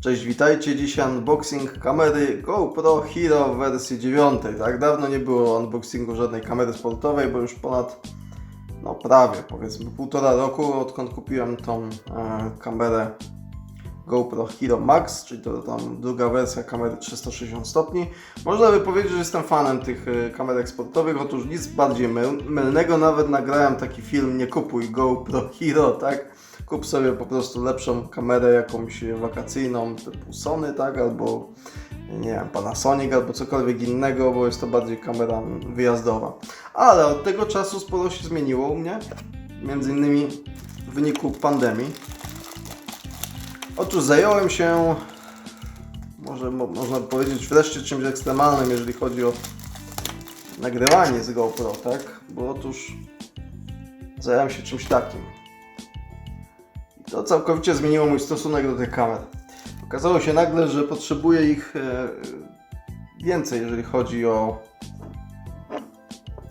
Cześć, witajcie. Dzisiaj unboxing kamery GoPro Hero w wersji 9. Tak dawno nie było unboxingu żadnej kamery sportowej, bo już ponad, no prawie powiedzmy półtora roku, odkąd kupiłem tą e, kamerę GoPro Hero Max, czyli to tam druga wersja kamery 360 stopni. Można by powiedzieć, że jestem fanem tych e, kamerek sportowych, otóż nic bardziej myl, mylnego, nawet nagrałem taki film Nie kupuj GoPro Hero, tak? Kup sobie po prostu lepszą kamerę jakąś wakacyjną typu Sony, tak? Albo nie wiem, Panasonic albo cokolwiek innego, bo jest to bardziej kamera wyjazdowa. Ale od tego czasu sporo się zmieniło u mnie, między innymi w wyniku pandemii. Otóż zająłem się, może mo, można powiedzieć, wreszcie czymś ekstremalnym, jeżeli chodzi o nagrywanie z GoPro, tak? Bo otóż zająłem się czymś takim. To całkowicie zmieniło mój stosunek do tych kamer. Okazało się nagle, że potrzebuję ich e, więcej, jeżeli chodzi o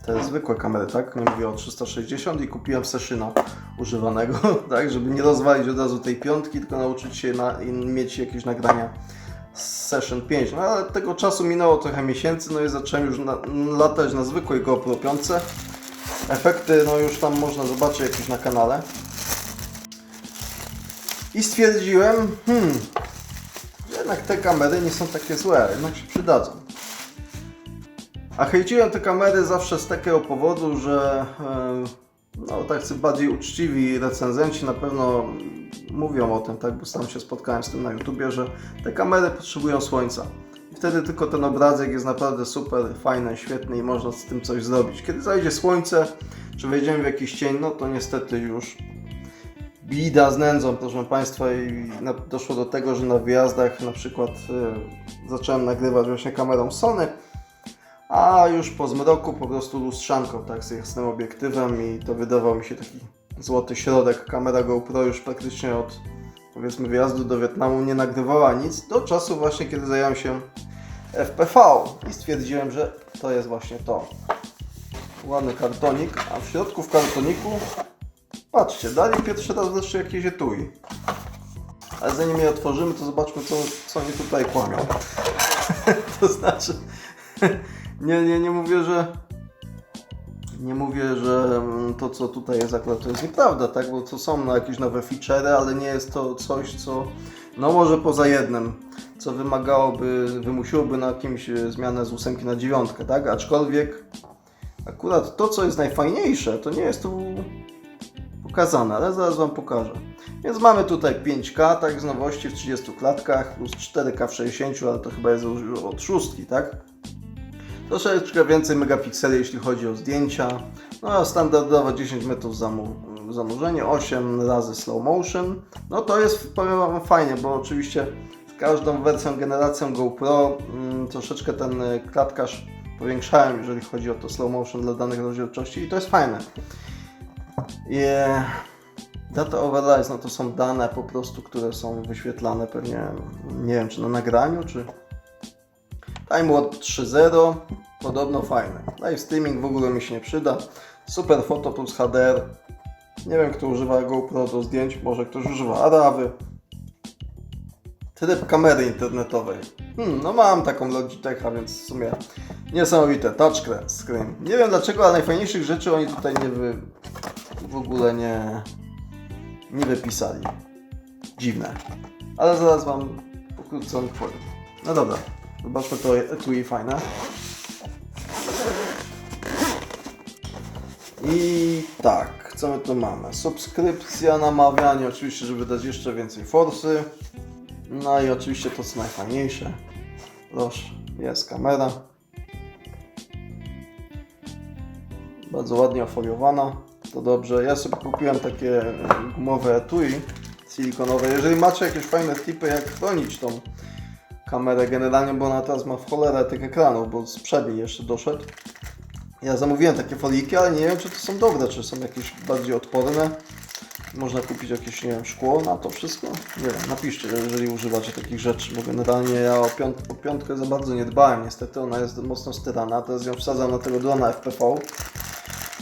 te zwykłe kamery, tak? Nie mówię o 360 i kupiłem Seszyna używanego, tak? Żeby nie rozwalić od razu tej piątki, tylko nauczyć się na, mieć jakieś nagrania z Session 5. No ale tego czasu minęło trochę miesięcy, no i zacząłem już na, latać na zwykłej GoPro 5. Efekty, no już tam można zobaczyć jakieś na kanale. I stwierdziłem, hmm, jednak te kamery nie są takie złe, jednak się przydadzą. A hejciłem te kamery zawsze z takiego powodu, że e, no, tacy bardziej uczciwi recenzenci na pewno mówią o tym, tak, bo sam się spotkałem z tym na YouTubie, że te kamery potrzebują słońca. I wtedy tylko ten obrazek jest naprawdę super, fajny, świetny i można z tym coś zrobić. Kiedy zajdzie słońce, czy wejdziemy w jakiś cień, no to niestety już bida z nędzą, proszę Państwa, i na, doszło do tego, że na wyjazdach na przykład e, zacząłem nagrywać właśnie kamerą Sony, a już po zmroku po prostu lustrzanką, tak, z jasnym obiektywem i to wydawał mi się taki złoty środek. Kamera GoPro już praktycznie od powiedzmy wyjazdu do Wietnamu nie nagrywała nic, do czasu właśnie kiedy zająłem się FPV i stwierdziłem, że to jest właśnie to. Ładny kartonik, a w środku w kartoniku Patrzcie, dali pierwszy raz wreszcie jakieś etui. Ale zanim je otworzymy, to zobaczmy, co, co oni tutaj kłamią. to znaczy, nie, nie, nie mówię, że nie mówię, że mm, to, co tutaj jest akurat, to jest nieprawda, tak? Bo to są no, jakieś nowe feature, ale nie jest to coś, co, no może poza jednym, co wymagałoby, wymusiłoby na kimś e, zmianę z ósemki na dziewiątkę, tak? Aczkolwiek akurat to, co jest najfajniejsze, to nie jest tu pokazane, ale zaraz Wam pokażę. Więc mamy tutaj 5K, tak z nowości w 30 klatkach, plus 4K w 60, ale to chyba jest już od szóstki, tak? Troszeczkę więcej megapikseli, jeśli chodzi o zdjęcia. No a standardowo 10 metrów zanurzenie, 8 razy slow motion. No to jest, powiem Wam, fajnie, bo oczywiście z każdą wersją, generacją GoPro mm, troszeczkę ten y, klatkarz powiększałem, jeżeli chodzi o to slow motion dla danych rozdzielczości i to jest fajne. Yeah. Data overlays, no to są dane po prostu, które są wyświetlane pewnie, nie wiem czy na nagraniu, czy Time Warp 3.0, podobno fajne. Live streaming w ogóle mi się nie przyda. Super foto plus HDR. Nie wiem kto używa GoPro do zdjęć, może ktoś używa Arawy. Tryb kamery internetowej. Hmm, no mam taką Logitecha, więc w sumie niesamowite. Touch screen. Nie wiem dlaczego, ale najfajniejszych rzeczy oni tutaj nie wy... w ogóle nie... nie wypisali. Dziwne. Ale zaraz Wam pokrótce o nich powiem. No dobra, zobaczmy to etui fajne. I tak, co my tu mamy? Subskrypcja, namawianie, oczywiście, żeby dać jeszcze więcej forsy. No i oczywiście to co najfajniejsze. Proszę, jest kamera. Bardzo ładnie ofoliowana. To dobrze. Ja sobie kupiłem takie gumowe etui silikonowe. Jeżeli macie jakieś fajne tipy, jak chronić tą kamerę generalnie, bo ona teraz ma w cholerę tych ekranów, bo z przedniej jeszcze doszedł. Ja zamówiłem takie foliki, ale nie wiem, czy to są dobre, czy są jakieś bardziej odporne. Można kupić jakieś, nie wiem, szkło na to wszystko? Nie wiem, napiszcie, jeżeli używacie takich rzeczy, bo generalnie ja o, piąt o piątkę za bardzo nie dbałem, niestety ona jest mocno styrana, teraz ją wsadzam na tego drona FPV.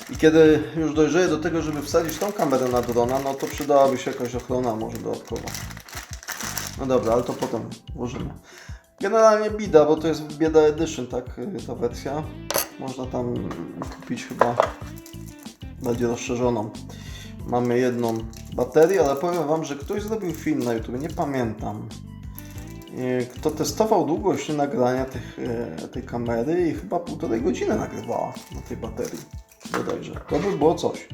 I kiedy już dojrzeję do tego, żeby wsadzić tą kamerę na drona, no to przydałaby się jakaś ochrona może dodatkowa. No dobra, ale to potem włożymy. Generalnie bida, bo to jest bieda edition, tak, ta wersja. Można tam kupić chyba bardziej rozszerzoną. Mamy jedną baterię, ale powiem Wam, że ktoś zrobił film na YouTube, nie pamiętam. Y, Kto testował długość nagrania tych, y, tej kamery i chyba półtorej godziny nagrywała na tej baterii. Bodajże. To by było coś.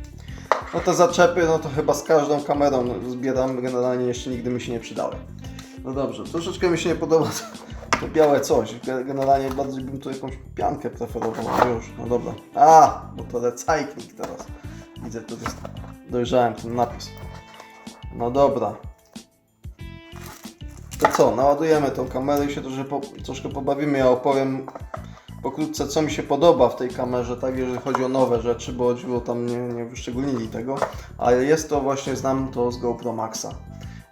No te zaczepy, no to chyba z każdą kamerą zbieram, generalnie jeszcze nigdy mi się nie przydały. No dobrze, troszeczkę mi się nie podoba to, to białe coś. Ge- Generalnie bardziej bym tu jakąś piankę preferował. No już, no dobra. A, bo to recycling teraz. Widzę, to jest, dojrzałem ten napis. No dobra. To co, naładujemy tą kamerę i się troszkę, po, troszkę pobawimy. Ja opowiem pokrótce, co mi się podoba w tej kamerze, tak, jeżeli chodzi o nowe rzeczy, bo chodziło tam nie, nie wyszczególnili tego, ale jest to właśnie, znam to z GoPro Maxa.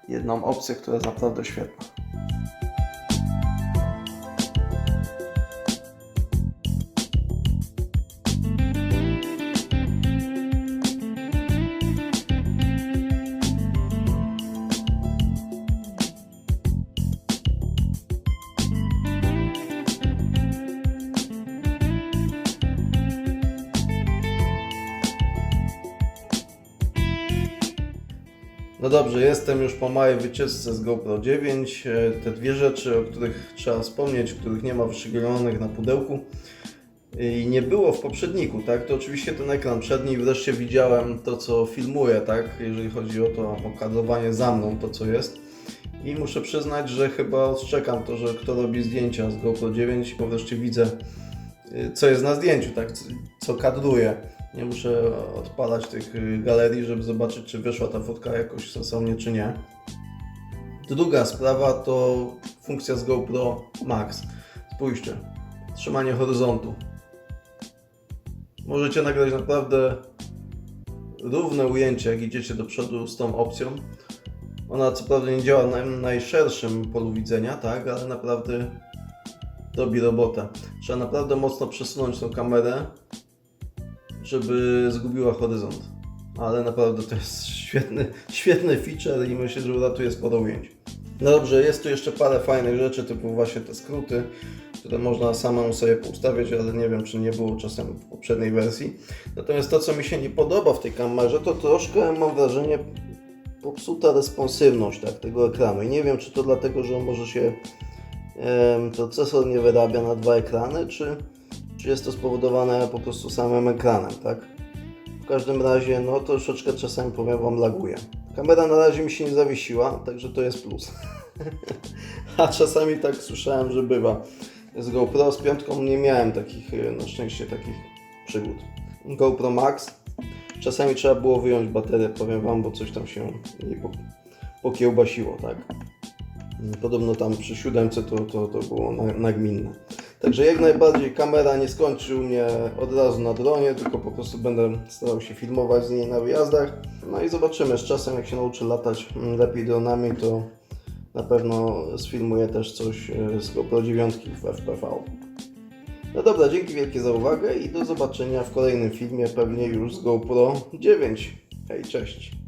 Jedną opcję, która jest naprawdę świetna. Dobrze, jestem już po małej wycieczce z GoPro 9. E, Te dwie rzeczy, o których trzeba wspomnieć, których nie ma wyszczególnionych na pudełku i nie było w poprzedniku, tak? To oczywiście ten ekran przedni, wreszcie widziałem to, co filmuję, tak? Jeżeli chodzi o to o za mną, to co jest. I muszę przyznać, że chyba odczekam to, że kto robi zdjęcia z GoPro 9, bo wreszcie widzę, y, co jest na zdjęciu, tak? Co kadruje. Nie muszę odpalać tych y, galerii, żeby zobaczyć, czy wyszła ta fotka jakoś sensownie, czy nie. Druga sprawa to funkcja z GoPro Max. Spójrzcie, trzymanie horyzontu. Możecie nagrać naprawdę równe ujęcie, jak idziecie do przodu z tą opcją. Ona co prawda nie działa na najszerszym polu widzenia, tak, ale naprawdę robi robotę. Trzeba naprawdę mocno przesunąć tą kamerę, żeby zgubiła horyzont. Ale naprawdę to jest świetny, świetny feature i myślę, że uratuje sporo ujęć. No dobrze, jest tu jeszcze parę fajnych rzeczy, typu właśnie te skróty, które można samemu sobie poustawiać, ale nie wiem, czy nie było czasem w poprzedniej wersji. Natomiast to, co mi się nie podoba w tej kamerze, to troszkę mam wrażenie popsuta responsywność tak, tego ekranu. I nie wiem, czy to dlatego, że może się em, procesor nie wyrabia na dwa ekrany, czy, czy jest to spowodowane po prostu samym ekranem, tak? W każdym razie, no troszeczkę czasami powiem Wam laguje. Kamera na razie mi się nie zawiesiła, także to jest plus. A czasami tak słyszałem, że bywa. Z GoPro z piątką nie miałem takich, e, na szczęście takich przygód. GoPro Max. Czasami trzeba było wyjąć baterię, powiem Wam, bo coś tam się pokiełbasiło, tak? Podobno tam przy siódemce to, to, to było na- nagminne. Także jak najbardziej kamera nie skończy u mnie od razu na dronie, tylko po prostu będę starał się filmować z niej na wyjazdach. No i zobaczymy z czasem, jak się nauczy latać mm, lepiej dronami, to na pewno sfilmuję też coś e, z GoPro 9 w FPV. No dobra, dzięki wielkie za uwagę i do zobaczenia w kolejnym filmie, pewnie już z GoPro 9. Hej, cześć!